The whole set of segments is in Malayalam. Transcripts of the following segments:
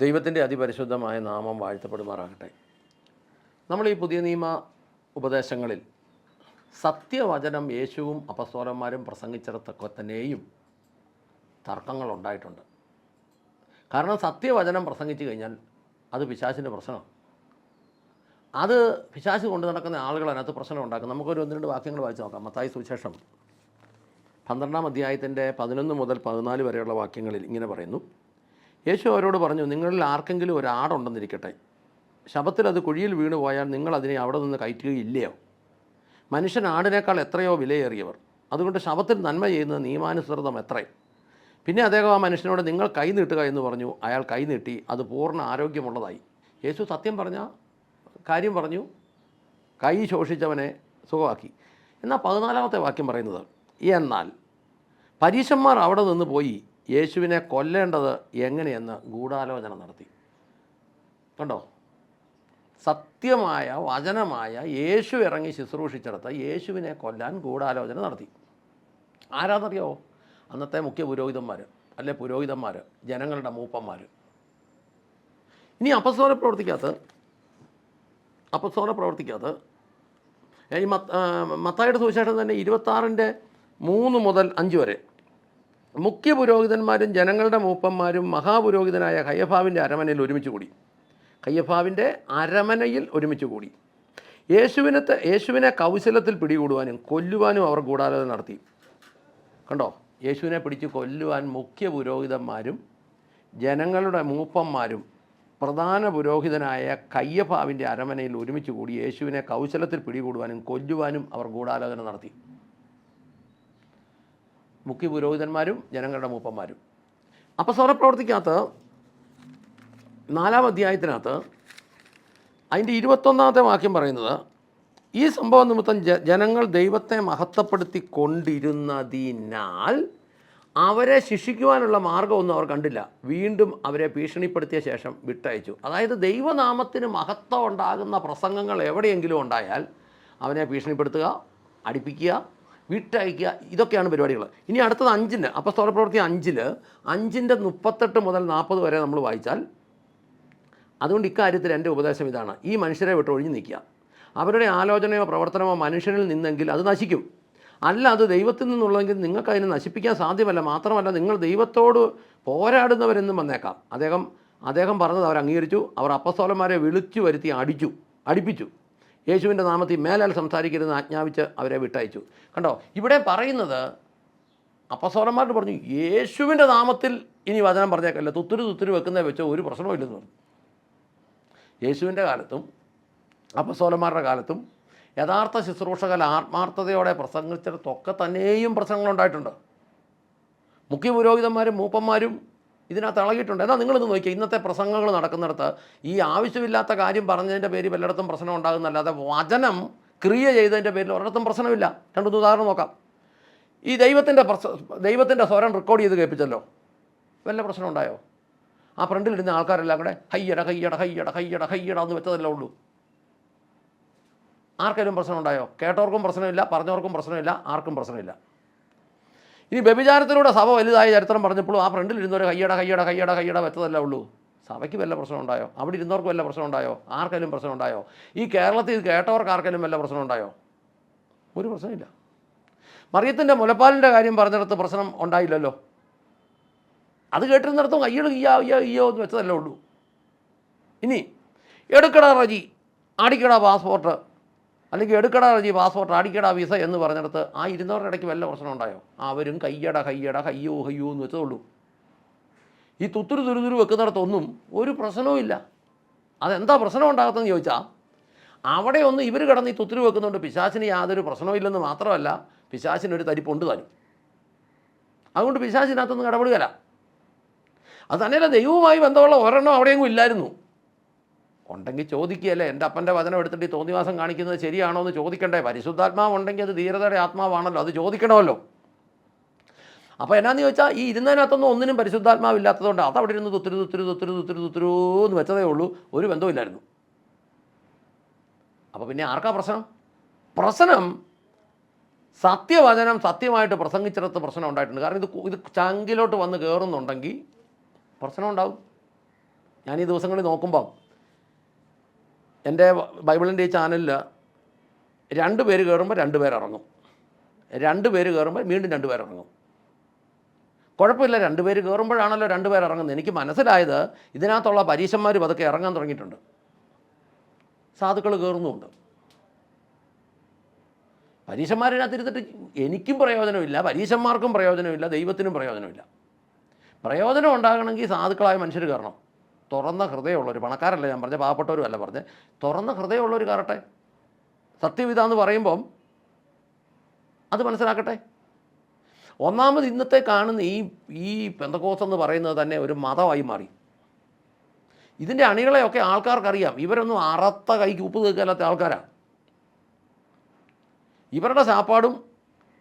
ദൈവത്തിന്റെ അതിപരിശുദ്ധമായ നാമം വാഴ്ത്തപ്പെടുമാറാകട്ടെ. നമ്മൾ ഈ പുതിയ നിയമ ഉപദേശങ്ങളിൽ സത്യവചനം യേശുവും അപസ്വരന്മാരും പ്രസംഗിച്ചിടത്തൊക്കെ തന്നെയും തർക്കങ്ങളുണ്ടായിട്ടുണ്ട് കാരണം സത്യവചനം പ്രസംഗിച്ചു കഴിഞ്ഞാൽ അത് പിശാചിന്റെ പ്രശ്നമാണ്. അത് പിശാച് കൊണ്ട് നടക്കുന്ന ആളുകൾ അതിനകത്ത് പ്രശ്നം ഉണ്ടാക്കും. നമുക്കൊരു ഒന്ന് രണ്ട് വാക്യങ്ങൾ വായിച്ച് നോക്കാം. മത്തായി സുവിശേഷം പന്ത്രണ്ടാം അധ്യായത്തിന്റെ പതിനൊന്ന് മുതൽ പതിനാല് വരെയുള്ള വാക്യങ്ങളിൽ ഇങ്ങനെ പറയുന്നു. യേശു അവരോട് പറഞ്ഞു നിങ്ങളിൽ ആർക്കെങ്കിലും ഒരു ആടുണ്ടെന്നിരിക്കട്ടെ ശബത്തിൽ അത് കുഴിയിൽ വീണു പോയാൽ നിങ്ങൾ അതിനെ അവിടെ നിന്ന് കയറ്റുകയില്ലയോ? മനുഷ്യൻ ആടിനേക്കാൾ എത്രയോ വിലയേറിയവർ. അതുകൊണ്ട് ശബത്തിൽ നന്മ ചെയ്യുന്നത് നിയമാനുസൃതം എത്രയും പിന്നെ അദ്ദേഹം ആ മനുഷ്യനോട് നിങ്ങൾ കൈ നീട്ടുക എന്ന് പറഞ്ഞു. അയാൾ കൈ നീട്ടി അത് പൂർണ ആരോഗ്യമുള്ളതായി. യേശു സത്യം പറഞ്ഞ കാര്യം പറഞ്ഞു. കൈ ശോഷിച്ചവനെ സുഖമാക്കി. എന്നാൽ പതിനാലാമത്തെ വാക്യം പറയുന്നത് എന്നാൽ പരീശന്മാർ അവിടെ നിന്ന് പോയി യേശുവിനെ കൊല്ലേണ്ടത് എങ്ങനെയെന്ന് ഗൂഢാലോചന നടത്തി. കണ്ടോ? സത്യമായ വചനമായ യേശു ഇറങ്ങി ശുശ്രൂഷിച്ചെടുത്ത് യേശുവിനെ കൊല്ലാൻ ഗൂഢാലോചന നടത്തി. ആരാന്നറിയോ? അന്നത്തെ മുഖ്യ പുരോഹിതന്മാർ അല്ലെ പുരോഹിതന്മാർ ജനങ്ങളുടെ മൂപ്പന്മാർ ഇനി അപസ്തോല പ്രവർത്തിക്കകത്ത് അപസ്തോല പ്രവർത്തിക്കകത്ത് ഈ മത്തായുടെ സുവിശേഷം തന്നെ ഇരുപത്താറിന്റെ മൂന്ന് മുതൽ അഞ്ച് വരെ. മുഖ്യ പുരോഹിതന്മാരും ജനങ്ങളുടെ മൂപ്പന്മാരും മഹാപുരോഹിതനായ കയ്യഫാവിന്റെ അരമനയിൽ ഒരുമിച്ച് കൂടി. കയ്യഫാവിന്റെ അരമനയിൽ ഒരുമിച്ച് കൂടി. യേശുവിനെ യേശുവിനെ കൗശലത്തിൽ പിടികൂടുവാനും കൊല്ലുവാനും അവർ ഗൂഢാലോചന നടത്തി. കണ്ടോ? യേശുവിനെ പിടിച്ച് കൊല്ലുവാൻ മുഖ്യ പുരോഹിതന്മാരും ജനങ്ങളുടെ മൂപ്പന്മാരും പ്രധാന പുരോഹിതനായ കയ്യഫാവിന്റെ അരമനയിൽ ഒരുമിച്ച് കൂടി യേശുവിനെ കൗശലത്തിൽ പിടികൂടുവാനും കൊല്ലുവാനും അവർ ഗൂഢാലോചന നടത്തി. മുഖ്യ പുരോഹിതന്മാരും ജനങ്ങളുടെ മൂപ്പന്മാരും. അപ്പോൾ സ്വരപ്രവർത്തിക്കകത്ത് നാലാം അധ്യായത്തിനകത്ത് അതിന്റെ ഇരുപത്തൊന്നാമത്തെ വാക്യം പറയുന്നത് ഈ സംഭവം നിമിത്തം ജനങ്ങൾ ദൈവത്തെ മഹത്വപ്പെടുത്തി കൊണ്ടിരുന്നതിനാൽ അവരെ ശിക്ഷിക്കുവാനുള്ള മാർഗമൊന്നും അവർ കണ്ടില്ല. വീണ്ടും അവരെ ഭീഷണിപ്പെടുത്തിയ ശേഷം വിട്ടയച്ചു. അതായത് ദൈവനാമത്തിന് മഹത്വം ഉണ്ടാകുന്ന പ്രസംഗങ്ങൾ എവിടെയെങ്കിലും ഉണ്ടായാൽ അവനെ ഭീഷണിപ്പെടുത്തുക അടിപ്പിക്കുക വിട്ടയക്കുക. ഇതൊക്കെയാണ് പരിപാടികൾ ഇനി അടുത്തത് അഞ്ചിന്. അപ്പസ്തോല പ്രവൃത്തി അഞ്ചിൽ അഞ്ചിന്റെ മുപ്പത്തെട്ട് മുതൽ നാൽപ്പത് വരെ നമ്മൾ വായിച്ചാൽ അതുകൊണ്ട് ഇക്കാര്യത്തിൽ എന്റെ ഉപദേശം ഇതാണ്. ഈ മനുഷ്യരെ വിട്ട് ഒഴിഞ്ഞു നിൽക്കുക. അവരുടെ ആലോചനയോ പ്രവർത്തനമോ മനുഷ്യനിൽ നിന്നെങ്കിൽ അത് നശിക്കും. അല്ല അത് ദൈവത്തിൽ നിന്നുള്ളതെങ്കിൽ നിങ്ങൾക്ക് അതിനെ നശിപ്പിക്കാൻ സാധ്യമല്ല. മാത്രമല്ല നിങ്ങൾ ദൈവത്തോട് പോരാടുന്നവരെന്നും വന്നേക്കാം. അദ്ദേഹം അദ്ദേഹം പറഞ്ഞത് അവർ അംഗീകരിച്ചു. അവർ അപ്പസ്തോലന്മാരെ വിളിച്ചു വരുത്തി അടിച്ചു അടിപ്പിച്ചു. യേശുവിന്റെ നാമത്തിൽ മേലാൽ സംസാരിക്കരുതെന്ന് ആജ്ഞാപിച്ച് അവരെ വിട്ടയച്ചു. കണ്ടോ? ഇവിടെ പറയുന്നത് അപ്പസോറന്മാരോട് പറഞ്ഞു യേശുവിന്റെ നാമത്തിൽ ഇനി വചനം പറഞ്ഞേക്കല്ല. തുത്തുരു തുത്തുരു വെക്കുന്നേ വെച്ചോ ഒരു പ്രശ്നവും ഇല്ലെന്ന് പറഞ്ഞു. യേശുവിന്റെ കാലത്തും അപ്പസോലന്മാരുടെ കാലത്തും യഥാർത്ഥ ശുശ്രൂഷകൽ ആത്മാർത്ഥതയോടെ പ്രസംഗിച്ചിടത്തൊക്കെ തന്നെയും പ്രശ്നങ്ങളുണ്ടായിട്ടുണ്ട്. മുഖ്യ പുരോഹിതന്മാരും മൂപ്പന്മാരും ഇതിനകത്ത് ഇളകിയിട്ടുണ്ട്. എന്നാൽ നിങ്ങളിത് നോക്കിയാൽ ഇന്നത്തെ പ്രസംഗങ്ങൾ നടക്കുന്നിടത്ത് ഈ ആവശ്യമില്ലാത്ത കാര്യം പറഞ്ഞതിന്റെ പേരിൽ വല്ലയിടത്തും പ്രശ്നം ഉണ്ടാകുന്നല്ലാതെ വചനം ക്രിയ ചെയ്തതിന്റെ പേരിൽ ഒരിടത്തും പ്രശ്നമില്ല. രണ്ടൊന്ന് ഉദാഹരണം നോക്കാം. ഈ ദൈവത്തിന്റെ പ്രസ ദൈവത്തിന്റെ സ്വരം റെക്കോർഡ് ചെയ്ത് കേൾപ്പിച്ചല്ലോ. വല്ല പ്രശ്നം ഉണ്ടായോ? ആ ഫ്രണ്ടിലിരുന്ന ആൾക്കാരെല്ലാം കൂടെ ഹയ്യട ഹയ്യട ഹയ്യട ഹയ്യട ഹയ്യട എന്ന് വെച്ചതല്ലേ ഉള്ളൂ. ആർക്കെങ്കിലും പ്രശ്നം ഉണ്ടായോ? കേട്ടവർക്കും പ്രശ്നമില്ല പറഞ്ഞവർക്കും പ്രശ്നമില്ല ആർക്കും പ്രശ്നമില്ല. ഇനി വ്യഭിചാരത്തിലൂടെ സഭ വലുതായ ചരിത്രം പറഞ്ഞപ്പോഴും ആ ഫ്രണ്ടിൽ ഇരുന്നവർ കയ്യട കയ്യട കയ്യട കയ്യട വെച്ചതല്ലേ ഉള്ളൂ. സഭയ്ക്ക് വല്ല പ്രശ്നം ഉണ്ടായോ? അവിടെ ഇരുന്നവർക്ക് വല്ല പ്രശ്നം ഉണ്ടായോ? ആർക്കെങ്കിലും പ്രശ്നം ഉണ്ടായോ? ഈ കേരളത്തിൽ കേട്ടവർക്ക് ആർക്കെങ്കിലും വല്ല പ്രശ്നം ഉണ്ടായോ? ഒരു പ്രശ്നമില്ല. മറിയത്തിന്റെ മുലപ്പാലിന്റെ കാര്യം പറഞ്ഞിടത്ത് പ്രശ്നം ഉണ്ടായില്ലല്ലോ. അത് കേട്ടിരുന്നിടത്തും കയ്യട് കയ്യാ അയ്യോ അയ്യോ എന്ന് വെച്ചതല്ലേ ഉള്ളൂ. ഇനി എടുക്കടാ റജി അടിക്കടാ പാസ്പോർട്ട് അല്ലെങ്കിൽ എടുക്കടാ റജി പാസ്പോർട്ട് അടിക്കടാ വിസ എന്ന് പറഞ്ഞിടത്ത് ആ ഇരുന്നവരുടെ ഇടയ്ക്ക് വല്ല പ്രശ്നം ഉണ്ടായോ? അവരും കയ്യട കയ്യട കയ്യോ കയ്യോ എന്ന് വെച്ചതുള്ളൂ ഈ തുത്തുരു തുരുതുരു വെക്കുന്നിടത്തൊന്നും ഒരു പ്രശ്നവും ഇല്ല. അതെന്താ പ്രശ്നം ഉണ്ടാകത്തെന്ന് ചോദിച്ചാൽ അവിടെ ഒന്ന് ഇവർ കിടന്ന് ഈ തുത്തുരു വെക്കുന്നുണ്ട് പിശാചിന് യാതൊരു പ്രശ്നവും ഇല്ലെന്ന് മാത്രമല്ല പിശാചിനൊരു തരിപ്പുണ്ട് താനും. അതുകൊണ്ട് പിശാചിനകത്തൊന്നും ഇടപെടുകയില്ല. അത് തന്നെയല്ല ദൈവവുമായി ബന്ധമുള്ള ഒരെണ്ണം അവിടെയെങ്കിലും ഇല്ലായിരുന്നു. ഉണ്ടെങ്കിൽ ചോദിക്കുകയല്ലേ? എന്റെ അപ്പന്റെ വചനം എടുത്തിട്ട് ഈ തോന്നിവാസം കാണിക്കുന്നത് ശരിയാണോ എന്ന് ചോദിക്കണ്ടേ? പരിശുദ്ധാത്മാവ് ഉണ്ടെങ്കിൽ അത് ധീരതയുടെ ആത്മാവാണല്ലോ അത് ചോദിക്കണമല്ലോ. അപ്പോൾ എന്നാന്ന് ചോദിച്ചാൽ ഈ ഇരുന്നതിനകത്തൊന്നും ഒന്നിനും പരിശുദ്ധാത്മാവില്ലാത്തതുകൊണ്ട് അത് അവിടെ ഇരുന്ന് തുത്തിരു തുത്തിരു തുത്തിരു തുത്തിരു തുത്തിരു എന്ന് വെച്ചതേ ഉള്ളൂ. ഒരു ബന്ധമില്ലായിരുന്നു അപ്പോൾ പിന്നെ ആർക്കാ പ്രശ്നം? പ്രശ്നം സത്യവചനം സത്യമായിട്ട് പ്രസംഗിച്ചിടത്ത് പ്രശ്നം ഉണ്ടായിട്ടുണ്ട്. കാരണം ഇത് ഇത് ചങ്കിലോട്ട് വന്ന് കയറുന്നുണ്ടെങ്കിൽ പ്രശ്നം ഉണ്ടാവും. ഞാൻ ഈ ദിവസങ്ങളിൽ നോക്കുമ്പം എന്റെ ബൈബിളിന്റെ ഈ ചാനലിൽ രണ്ട് പേര് കയറുമ്പോൾ രണ്ട് പേര് ഇറങ്ങും. രണ്ട് പേര് കയറുമ്പോൾ വീണ്ടും രണ്ട് പേര് ഇറങ്ങും. കുഴപ്പമില്ല രണ്ട് പേര് കയറുമ്പോഴാണല്ലോ രണ്ട് പേർ ഇറങ്ങുന്നത്. എനിക്ക് മനസ്സിലായത് ഇതിനകത്തുള്ള പരീക്ഷന്മാർ പതുക്കെ ഇറങ്ങാൻ തുടങ്ങിയിട്ടുണ്ട്. സാധുക്കൾ കയറുന്നുമുണ്ട്. പരീക്ഷന്മാരിനകത്തിരുത്തിട്ട് എനിക്കും പ്രയോജനമില്ല പരീക്ഷന്മാർക്കും പ്രയോജനമില്ല ദൈവത്തിനും പ്രയോജനമില്ല. പ്രയോജനം ഉണ്ടാകണമെങ്കിൽ സാധുക്കളായ മനുഷ്യർ കയറണം. തുറന്ന ഹൃദയമുള്ളൊരു പണക്കാരല്ല ഞാൻ പറഞ്ഞത് പാവപ്പെട്ടവരും അല്ല പറഞ്ഞത് തുറന്ന ഹൃദയമുള്ളവർ കാരട്ടെ. സത്യം ഇതാന്ന് പറയുമ്പം അത് മനസ്സിലാക്കട്ടെ. ഒന്നാമത് ഇന്നത്തെ കാണുന്ന ഈ ഈ പെന്തക്കോസ് എന്ന് പറയുന്നത് തന്നെ ഒരു മതമായി മാറി. ഇതിന്റെ അണികളെയൊക്കെ ആൾക്കാർക്കറിയാം. ഇവരൊന്നും അറത്ത കൈക്ക് ഉപ്പ് തീർക്കാത്ത ആൾക്കാരാണ് ഇവരുടെ സാപ്പാടും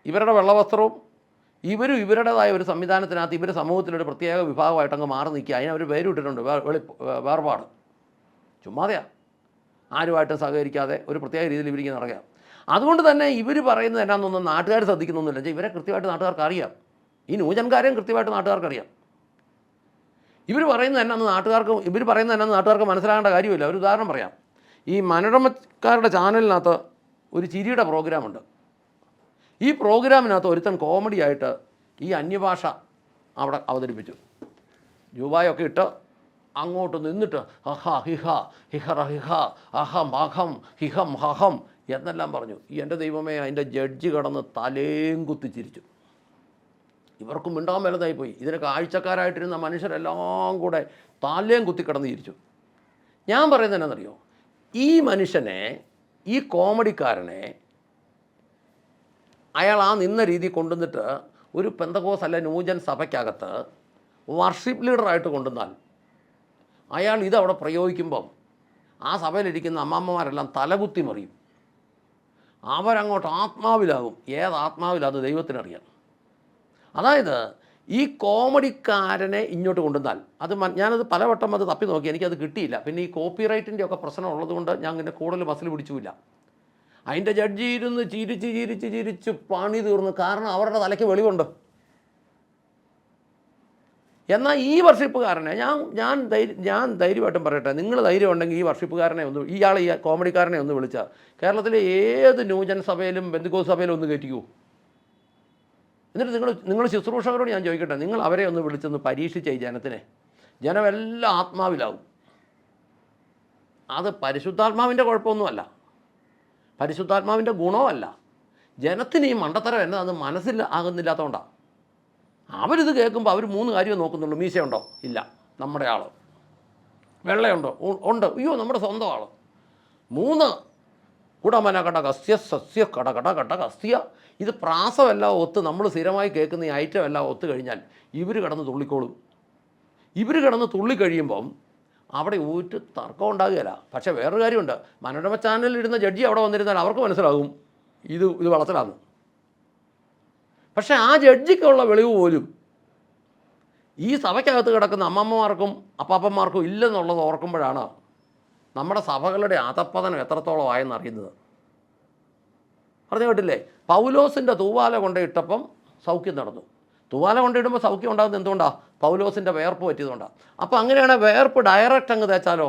ഇവരുടെ വെള്ളവസ്ത്രവും ഇവരും ഇവരുടേതായ ഒരു സംവിധാനത്തിനകത്ത് ഇവർ സമൂഹത്തിലൊരു പ്രത്യേക വിഭാഗമായിട്ട് അങ്ങ് മാറി നിൽക്കുക. അതിന് അവർ വേ- വെളി വേർപാട്. ചുമ്മാതെയാ. ആരുമായിട്ടും സഹകരിക്കാതെ ഒരു പ്രത്യേക രീതിയിൽ ഇവരിങ്ങനെ നടക്കുക. അതുകൊണ്ട് തന്നെ ഇവർ പറയുന്നത് എന്നാന്നൊന്നും നാട്ടുകാർ ശ്രദ്ധിക്കുന്നൊന്നുമില്ല. ഇവരെ കൃത്യമായിട്ട് നാട്ടുകാർക്ക് അറിയാം ഈ നൂജൻകാരെയും കൃത്യമായിട്ട് നാട്ടുകാർക്ക് അറിയാം ഇവർ പറയുന്നത് എന്നാന്ന് നാട്ടുകാർക്ക് ഇവർ പറയുന്നത് എന്നാന്ന് നാട്ടുകാർക്ക് മനസ്സിലാകേണ്ട കാര്യമില്ല. ഒരു ഉദാഹരണം പറയാം. ഈ മനോരമക്കാരുടെ ചാനലിനകത്ത് ഒരു ചിരിയുടെ പ്രോഗ്രാമുണ്ട്. ഈ പ്രോഗ്രാമിനകത്ത് ഒരുത്തൻ കോമഡി ആയിട്ട് ഈ അന്യഭാഷ അവിടെ അവതരിപ്പിച്ചു. രൂപായൊക്കെ ഇട്ട് അങ്ങോട്ട് നിന്നിട്ട് അഹ ഹിഹ ഹിഹറ ഹിഹ അഹം അഹം ഹിഹം ഹഹം എന്നെല്ലാം പറഞ്ഞു. എന്റെ ദൈവമേ അതിന്റെ ജഡ്ജ് കടന്ന് തലേം കുത്തിച്ചിരിച്ചു ഇവർക്കും മിണ്ടാൻ വലുതായി പോയി. ഇതിന് കാഴ്ചക്കാരായിട്ടിരുന്ന മനുഷ്യരെല്ലാം കൂടെ തലേം കുത്തി കിടന്ന് ചിരിച്ചു. ഞാൻ പറയുന്നത് എന്നാണെന്നറിയോ ഈ മനുഷ്യനെ ഈ കോമഡിക്കാരനെ അയാൾ ആ നിന്ന രീതി കൊണ്ടുവന്നിട്ട് ഒരു പെന്തകോസ് അല്ല ന്യൂജൻ സഭയ്ക്കകത്ത് വർഷിപ്പ് ലീഡറായിട്ട് കൊണ്ടുവന്നാൽ അയാൾ ഇതവിടെ പ്രയോഗിക്കുമ്പം ആ സഭയിലിരിക്കുന്ന അമ്മാമ്മമാരെല്ലാം തലകുത്തി മറിയും. അവരങ്ങോട്ട് ആത്മാവിലാകും. ഏത് ആത്മാവിലാത് ദൈവത്തിനറിയാം. അതായത് ഈ കോമഡിക്കാരനെ ഇങ്ങോട്ട് കൊണ്ടുവന്നാൽ അത് ഞാനത് പലവട്ടം അത് തപ്പി നോക്കി. എനിക്കത് കിട്ടിയില്ല. പിന്നെ ഈ കോപ്പിറൈറ്റിന്റെ ഒക്കെ പ്രശ്നം ഉള്ളതുകൊണ്ട് ഞാൻ പിന്നെ കൂടുതൽ ബസ്സിൽ പിടിച്ചുമില്ല. അതിന്റെ ജഡ്ജി ഇരുന്ന് ചിരിച്ച് ചിരിച്ച് ചിരിച്ച് പണി തീർന്നു കാരണം അവരുടെ തലയ്ക്ക് വെളിവുണ്ട്. എന്നാൽ ഈ വർഷിപ്പുകാരനെ ഞാൻ ഞാൻ ധൈര്യം ഞാൻ ധൈര്യമായിട്ടും പറയട്ടെ നിങ്ങൾ ധൈര്യം ഉണ്ടെങ്കിൽ ഈ വർഷിപ്പുകാരനെ ഒന്ന് ഇയാൾ ഈ കോമഡിക്കാരനെ ഒന്ന് വിളിച്ചാൽ കേരളത്തിലെ ഏത് ന്യൂജൻ സഭയിലും ബന്ധുക്കോ സഭയിലും ഒന്ന് കയറ്റിക്കൂ. എന്നിട്ട് നിങ്ങൾ നിങ്ങൾ ശുശ്രൂഷകരോട് ഞാൻ ചോദിക്കട്ടെ നിങ്ങൾ അവരെ ഒന്ന് വിളിച്ചൊന്ന് പരീക്ഷിച്ച ഈ ജനത്തിനെ. ജനമെല്ലാം ആത്മാവിലാവും. അത് പരിശുദ്ധാത്മാവിന്റെ കുഴപ്പമൊന്നുമല്ല. പരിശുദ്ധാത്മാവിന്റെ ഗുണമല്ല. ജനത്തിന് ഈ മണ്ടത്തരം എന്നതെന്ന് മനസ്സിൽ ആകുന്നില്ലാത്തതുകൊണ്ടാണ് അവരിത് കേൾക്കുമ്പോൾ അവർ മൂന്ന് കാര്യം നോക്കുന്നുള്ളൂ. മീശയുണ്ടോ? ഇല്ല. നമ്മുടെ ആൾ വെള്ളയുണ്ടോ? ഉണ്ട്. അയ്യോ നമ്മുടെ സ്വന്തം ആൾ മൂന്ന്. കുടമന കട കസ്യ സസ്യ കട കട കട കസ്യ. ഇത് പ്രാസമെല്ലാം ഒത്ത്. നമ്മൾ സ്ഥിരമായി കേൾക്കുന്ന ഈ ഐറ്റം എല്ലാം ഒത്തു കഴിഞ്ഞാൽ ഇവർ കിടന്ന് തുള്ളിക്കോളും. ഇവർ കിടന്ന് തുള്ളിക്കഴിയുമ്പം അവിടെ ഊറ്റ് തർക്കം ഉണ്ടാകുകയില്ല. പക്ഷേ വേറൊരു കാര്യമുണ്ട്. മനോരമ ചാനലിൽ ഇടുന്ന ജഡ്ജി അവിടെ വന്നിരുന്നാൽ അവർക്ക് മനസ്സിലാകും ഇത് ഇത് വളർത്തലാന്ന് പക്ഷേ ആ ജഡ്ജിക്കുള്ള വെളിവ് പോലും ഈ സഭയ്ക്കകത്ത് കിടക്കുന്ന അമ്മമ്മമാർക്കും അപ്പാപ്പന്മാർക്കും ഇല്ലെന്നുള്ളത് ഓർക്കുമ്പോഴാണ് നമ്മുടെ സഭകളുടെ അധപ്പതനം എത്രത്തോളം ആയെന്ന് അറിയുന്നത്. പറഞ്ഞു കേട്ടില്ലേ? പൗലോസിന്റെ തൂവാല കൊണ്ടിട്ടപ്പം സൗഖ്യം നടന്നു. തൂവാല കൊണ്ടിടുമ്പോൾ സൗഖ്യം ഉണ്ടാകുന്നത് എന്തുകൊണ്ടാണ് പൗലോസിന്റെ വേർപ്പ് പറ്റിയതുകൊണ്ടാണ് അപ്പോൾ അങ്ങനെയാണ് വേർപ്പ് ഡയറക്റ്റ് അങ്ങ് തേച്ചാലോ?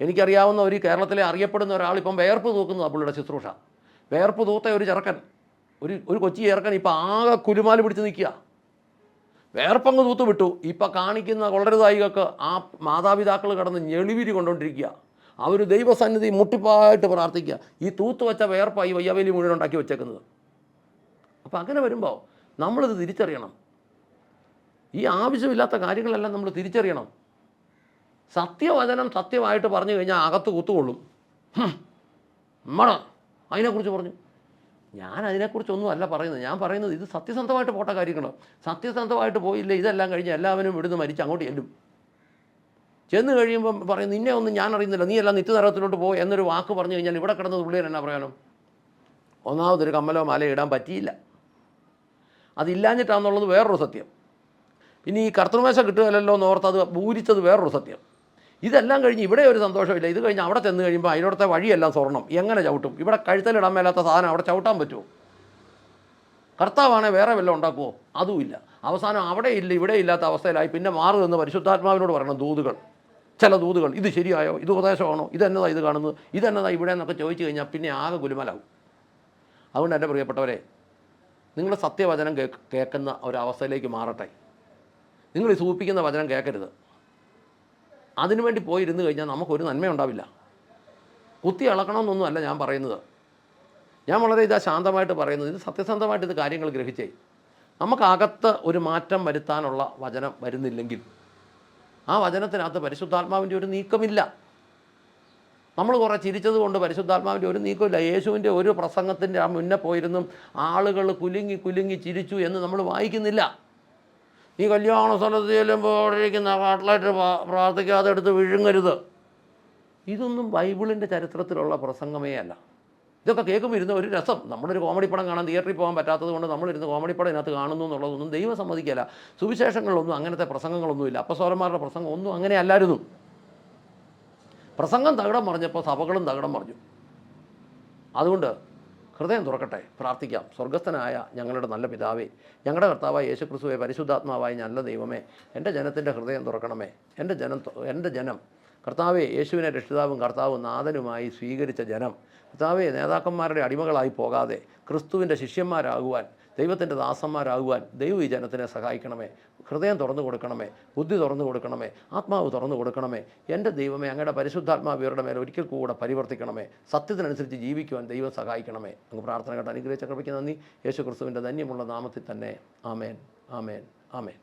എനിക്കറിയാവുന്ന ഒരു കേരളത്തിലെ അറിയപ്പെടുന്ന ഒരാൾ ഇപ്പം വേർപ്പ് തൂക്കുന്നതാണ് പുള്ളിയുടെ ശുശ്രൂഷ. വേർപ്പ് തൂത്ത ഒരു ചെറുക്കൻ ഒരു ഒരു കൊച്ചി ചെറുക്കൻ ഇപ്പം ആകെ കുലുമാൽ പിടിച്ച് നിൽക്കുക. വേർപ്പങ്ങ് തൂത്ത് വിട്ടു. ഇപ്പം കാണിക്കുന്ന കൊള്ളരുതായികൾക്ക് ആ മാതാപിതാക്കൾ കിടന്ന് ഞെളിവിരി കൊണ്ടുകൊണ്ടിരിക്കുക അവർ ദൈവസന്നിധി മുട്ടിപ്പായിട്ട് പ്രാർത്ഥിക്കുക. ഈ തൂത്ത് വെച്ച വേർപ്പായി വയ്യാവേലി മുഴുവൻ ഉണ്ടാക്കി വെച്ചേക്കുന്നത്. അപ്പോൾ അങ്ങനെ വരുമ്പോൾ നമ്മളിത് തിരിച്ചറിയണം. ഈ ആവശ്യമില്ലാത്ത കാര്യങ്ങളെല്ലാം നമ്മൾ തിരിച്ചറിയണം. സത്യവചനം സത്യമായിട്ട് പറഞ്ഞു കഴിഞ്ഞാൽ അകത്ത് കുത്തുകൊള്ളും. നമ്മട അതിനെക്കുറിച്ച് പറഞ്ഞു. ഞാൻ അതിനെക്കുറിച്ചൊന്നും അല്ല പറയുന്നത്. ഞാൻ പറയുന്നത് ഇത് സത്യസന്ധമായിട്ട് പോട്ട കാര്യങ്ങൾ സത്യസന്ധമായിട്ട് പോയില്ല ഇതെല്ലാം കഴിഞ്ഞ് എല്ലാവരും ഇവിടുന്ന് മരിച്ച് അങ്ങോട്ട് ചെല്ലും. ചെന്ന് കഴിയുമ്പം പറയുന്നു നിന്നെ ഒന്നും ഞാൻ അറിയുന്നില്ല. നീ എല്ലാം നിത്യനരകത്തിലോട്ട് പോ എന്നൊരു വാക്ക് പറഞ്ഞു കഴിഞ്ഞാൽ ഇവിടെ കിടന്നത് പുള്ളിയൻ എന്നാ ഒന്നാമതൊരു കമ്മലോ മാലയോ ഇടാൻ പറ്റിയില്ല. അതില്ലാഞ്ഞിട്ടാണെന്നുള്ളത് വേറൊരു സത്യം. പിന്നെ ഈ കർത്തൃമേശ കിട്ടുകയല്ലോ എന്ന് ഓർത്ത് അത് പൂരിച്ചത് വേറൊരു സത്യം. ഇതെല്ലാം കഴിഞ്ഞ് ഇവിടെ ഒരു സന്തോഷമില്ല. ഇത് കഴിഞ്ഞ് അവിടെ ചെന്ന് കഴിയുമ്പോൾ അതിനോടത്തെ വഴിയെല്ലാം സ്വർണം. എങ്ങനെ ചവിട്ടും? ഇവിടെ കഴുത്തലിടാൻ മേലാത്ത സാധനം അവിടെ ചവിട്ടാൻ പറ്റുമോ? കർത്താവാണെ വേറെ വല്ലതും ഉണ്ടാക്കുമോ അതുമില്ല അവസാനം അവിടെ ഇല്ല ഇവിടെ ഇല്ലാത്ത അവസ്ഥയിലായി. പിന്നെ മാറുമെന്ന് പരിശുദ്ധാത്മാവിനോട് പറയണം ദൂതുകൾ ചില ദൂതുകൾ ഇത് ശരിയായോ? ഇത് ഉപദേശമാണോ? ഇതെന്നതാ ഇത് കാണുന്നത്? ഇതെന്നതാ ഇവിടെ എന്നൊക്കെ ചോദിച്ചു കഴിഞ്ഞാൽ പിന്നെ ആകെ ഗുലുമലാവും അതുകൊണ്ട് എന്റെ പ്രിയപ്പെട്ടവരെ നിങ്ങൾ സത്യവചനം കേക്ക് കേൾക്കുന്ന ഒരവസ്ഥയിലേക്ക് മാറട്ടെ. നിങ്ങൾ ഈ സൂപ്പിക്കുന്ന വചനം കേൾക്കരുത്. അതിനുവേണ്ടി പോയിരുന്ന് കഴിഞ്ഞാൽ നമുക്കൊരു നന്മയുണ്ടാവില്ല കുത്തി അളക്കണമെന്നൊന്നുമല്ല ഞാൻ പറയുന്നത്. ഞാൻ വളരെ ഇതാ ശാന്തമായിട്ട് പറയുന്നത്. ഇത് സത്യസന്ധമായിട്ട് ഇത് കാര്യങ്ങൾ ഗ്രഹിച്ചേ. നമുക്കകത്ത് ഒരു മാറ്റം വരുത്താനുള്ള വചനം വരുന്നില്ലെങ്കിൽ ആ വചനത്തിനകത്ത് പരിശുദ്ധാത്മാവിന്റെ ഒരു നീക്കമില്ല. നമ്മൾ കുറേ ചിരിച്ചത് കൊണ്ട് പരിശുദ്ധാത്മാവിന്റെ ഒരു നീക്കമില്ല യേശുവിന്റെ ഒരു പ്രസംഗത്തിന്റെ ആ മുന്നേ പോയിരുന്നും. ആളുകൾ കുലുങ്ങി കുലുങ്ങി ചിരിച്ചു എന്ന് നമ്മൾ വായിക്കുന്നില്ല. ഈ കല്യാണ സ്ഥലത്ത് ചെല്ലുമ്പോൾ ഇരിക്കുന്ന കാട്ടിലായിട്ട് പ്രാർത്ഥിക്കാതെ എടുത്ത് വിഴുങ്ങരുത്. ഇതൊന്നും ബൈബിളിന്റെ ചരിത്രത്തിലുള്ള പ്രസംഗമേ അല്ല. ഇതൊക്കെ കേൾക്കുമ്പോൾ ഇരുന്ന ഒരു രസം. നമ്മളൊരു കോമഡി പടം കാണാൻ തിയേറ്ററിൽ പോകാൻ പറ്റാത്തത് കൊണ്ട് നമ്മളിരുന്ന് കോമഡി പടം ഇതിനകത്ത് കാണുന്നു എന്നുള്ളതൊന്നും ദൈവം സമ്മതിക്കില്ല സുവിശേഷങ്ങളൊന്നും അങ്ങനത്തെ പ്രസംഗങ്ങളൊന്നുമില്ല. അപ്പസ്വരന്മാരുടെ പ്രസംഗം ഒന്നും അങ്ങനെ അല്ലായിരുന്നു. പ്രസംഗം തകിടം മറിഞ്ഞപ്പോൾ സഭകളും തകിടം മറിഞ്ഞു. അതുകൊണ്ട് ഹൃദയം തുറക്കട്ടെ പ്രാർത്ഥിക്കാം. സ്വർഗസ്ഥനായ ഞങ്ങളുടെ നല്ല പിതാവേ ഞങ്ങളുടെ കർത്താവായ യേശു ക്രിസ്തുവെ പരിശുദ്ധാത്മാവായ നല്ല ദൈവമേ എന്റെ ജനത്തിന്റെ ഹൃദയം തുറക്കണമേ. എന്റെ ജനം എന്റെ ജനം കർത്താവെ യേശുവിനെ രക്ഷിതാവും കർത്താവും നാഥനുമായി സ്വീകരിച്ച ജനം കർത്താവെ നേതാക്കന്മാരുടെ അടിമകളായി പോകാതെ ക്രിസ്തുവിന്റെ ശിഷ്യന്മാരാകുവാൻ ദൈവത്തിന്റെ ദാസന്മാരാകുവാൻ ദൈവ ഈ ജനത്തിനെ സഹായിക്കണമേ. ഹൃദയം തുറന്നു കൊടുക്കണമേ. ബുദ്ധി തുറന്നു കൊടുക്കണമേ. ആത്മാവ് തുറന്നു കൊടുക്കണമേ. എന്റെ ദൈവമേ അങ്ങയുടെ പരിശുദ്ധാത്മാവ് ഇവരുടെ മേലെ ഒരിക്കൽ കൂടെ പരിവർത്തിക്കണമേ. സത്യത്തിനനുസരിച്ച് ജീവിക്കുവാൻ ദൈവം സഹായിക്കണമേ. അങ്ങ് പ്രാർത്ഥന കേട്ട് അനുഗ്രഹിച്ച കൃപയ്ക്ക് നന്ദി. യേശു ക്രിസ്തുവിന്റെ ധന്യമുള്ള നാമത്തിൽ തന്നെ. ആമേൻ. ആമേൻ. ആമേൻ.